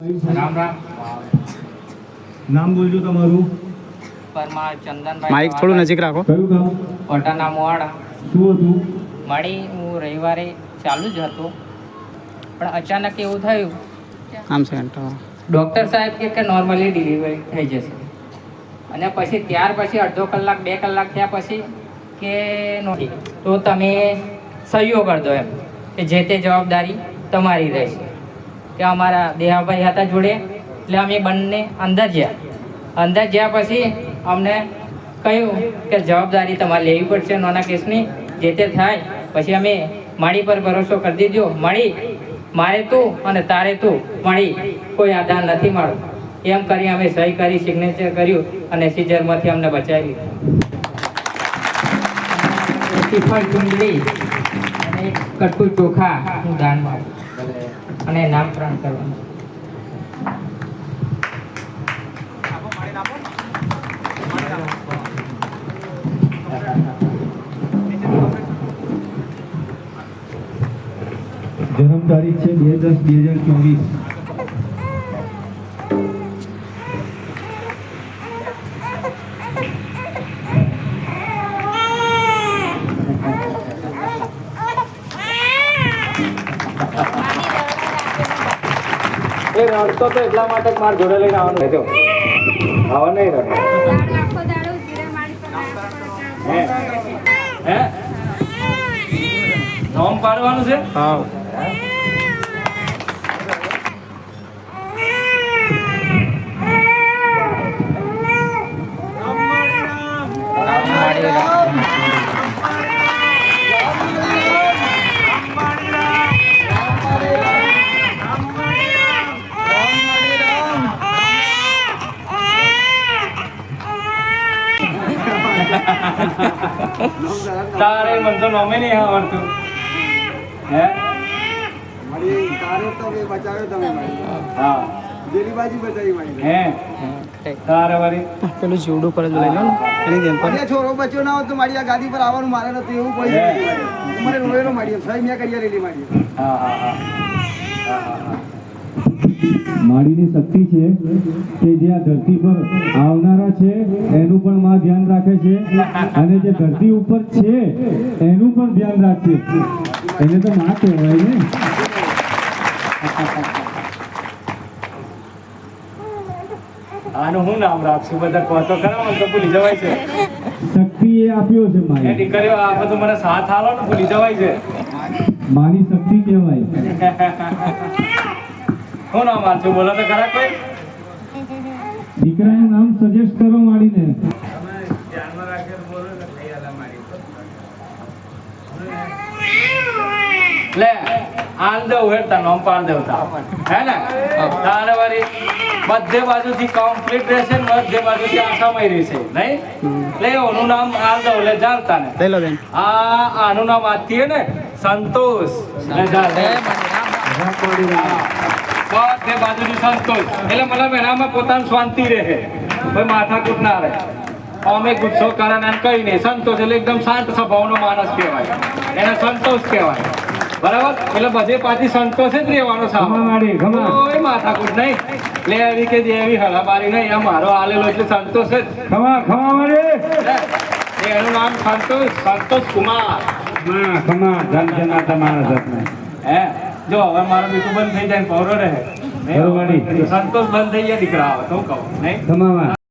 રામ રામ નામ બોલજો તમારું. પરમાર ચંદનભાઈ માઇક થોડું નજીક રાખો. કયું ગામ? પટાના મોવાડા શું હતું? મળી હું રવિવારે ચાલુ જ હતો. પણ અચાનક એવું થયું. આમ છે ડૉક્ટર સાહેબ કે કે નોર્મલી ડિલિવરી થઈ જશે. અને પછી ત્યાર પછી અડધો કલાક બે કલાક થયા પછી કે નથી તો તમે સહયોગ કરી દો એમ. કે જે તે જવાબદારી તમારી રહેશે. કે અમારા દેહાભાઈ હતા જોડે. એટલે અમે બંને અંદર ગયા. અંદર ગયા પછી અમને કહ્યું કે જવાબદારી તમારે લેવી પડશે નાના કેસની. જે તે થાય, પછી અમે માળી પર ભરોસો કરી દીધો. મળી, મારે તું અને તારે તું મળી, કોઈ આધાર નથી મારો. એમ કરી અમે સહી કરી સિગ્નેચર કર્યું અને સીઝરમાંથી અમને બચાવી શ્રીફળ ચૂંદડી અને કટકું ચોખા હું દાનમાં. અને નામકરણ કરવાનું. જન્મ તારીખ છે બે દસ બે હજાર ચોવીસ. એ રડતો તો એટલા માટે માર જોડે લઈને આવવાનું. રહેજો આવો નહીં રડો હે? હે નોમ પાડવાનું છે? હા તારે મને તો નમે નહીં આવડતું. હે? મારી તારે તો મેં બચાવ્યો તમે મારી. હા. જેની બાજી બચાવી મારી. હે? તારે પેલું જીવડું પર લઈ લો એની જેમ પર. છોરો બચ્યો ના હોત તો મારી આ ગાદી પર આવવાનું મારે નતું એવું કોઈ. મને રોયેલો મારી સહી મેં કરી રેલી મારી હા હા. હા હા હા. હા માળીની શક્તિ છે કે જે આ ધરતી પર આવનારા છે એનું પણ માં ધ્યાન રાખે છે. અને જે ધરતી ઉપર છે એનું પણ ધ્યાન રાખે. એને તો માં કહેવાય ને. આનું હું નામ રાખશું? બધા કહો તો ખરા તો ભૂલી જવાય છે. શક્તિ એ આપ્યો છે મારી દીકરીઓ આ બધું મને સાથ હાલો ને ભૂલી જવાય છે. મારી શક્તિ કહેવાય. શું નામ આપશું બોલો તો ખરા કોઈ. દીકરાનું નામ સજેસ્ટ કરો માળીને લે આલદેવ હેડતા નોમ પાડ દેવતા હે ને? તારે વળી બધે બાજુથી કમ્પ્લીટ રહેશે ને બધે બાજુથી આસામય રહેશે નહીં? લે ઓનું નામ આલ દઉં લે ચાલતા ને લઈ લો બેન. આ આનું નામ આથી હે ને સંતોષ. લે જા લે. બધે બાજુથી સંતોષ એટલે મતલબ એનામાં પોતાનું શાંતિ રહે. કોઈ માથાકૂટ ના રહે. અમે ગુસ્સો કરે ને કઈ નહીં. સંતોષ એટલે એકદમ શાંત સ્વભાવનો માણસ કહેવાય. એને સંતોષ કહેવાય. બરાબર? એટલે બધે પાછી સંતોષ જ રહેવાનો ખમા. માથાકૂટ નહીં. લે એવી કે જે એવી હળાબારી નહીં. આ મારો આલેલો એટલે સંતોષ જ. ખમા ખમા એનું નામ સંતોષ. સંતોષ કુમાર. ખમા ધન તમારા હે? જો હવે મારો બીજું બંધ થઈ જાય પૌરો રહે. સંતોષ બંધ થઈ જાય દીકરા આવે તો કહો નહીં